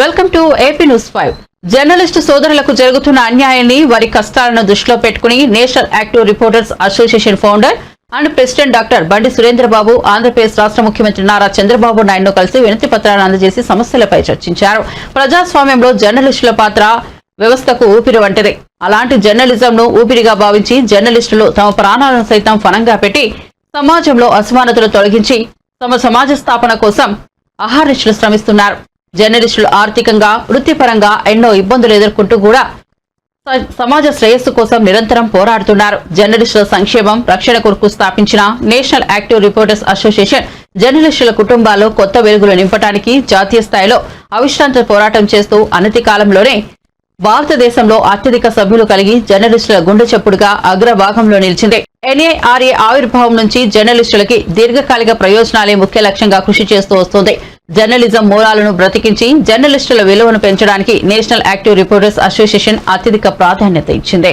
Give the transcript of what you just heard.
Welcome to AP news five. Journalist సోదరులకు జరుగుతున్న అన్యాయాన్ని వారి కష్టాలను దృష్టిలో పెట్టుకుని national active reporters association founder and president doctor Bandi Surendrababu Andhra Pradesh రాష్ట్ర ముఖ్యమంత్రి నారా చంద్రబాబు నాయుడును కలిసి వినతి పత్రాలను అందజేసి సమస్యలపై చర్చించారు. ప్రజాస్వామ్యంలో జర్నలిస్టుల పాత్ర వ్యవస్థకు ఊపిరి వంటిది. అలాంటి జర్నలిజంను ఊపిరిగా భావించి జర్నలిస్టులు తమ ప్రాణాలను సైతం ఫలంగా పెట్టి సమాజంలో అసమానతలు తొలగించి తమ సమాజ స్థాపన కోసం అహారిష్లు శ్రమిస్తున్నారు. జర్నలిస్టులు ఆర్థికంగా వృత్తిపరంగా ఎన్నో ఇబ్బందులు ఎదుర్కొంటూ కూడా సమాజ శ్రేయస్సు కోసం నిరంతరం పోరాడుతున్నారు. జర్నలిస్టుల సంక్షేమం రక్షణ కొరకు స్థాపించిన నేషనల్ యాక్టివ్ రిపోర్టర్స్ అసోసియేషన్ జర్నలిస్టుల కుటుంబాల్లో కొత్త వెలుగులు నింపడానికి జాతీయ స్థాయిలో అవిశ్రాంత పోరాటం చేస్తూ అనతి కాలంలోనే భారతదేశంలో అత్యధిక సభ్యులు కలిగి జర్నలిస్టుల గుండె చప్పుడుగా అగ్రభాగంలో నిలిచింది. ఎన్ఏఆర్ఏ ఆవిర్భావం నుంచి జర్నలిస్టులకి దీర్ఘకాలిక ప్రయోజనాలే ముఖ్య లక్ష్యంగా కృషి చేస్తూ వస్తుంది. జర్నలిజం మూలాలను బ్రతికించి జర్నలిస్టుల విలువను పెంచడానికి నేషనల్ యాక్టివ్ రిపోర్టర్స్ అసోసియేషన్ అత్యధిక ప్రాధాన్యత ఇచ్చింది.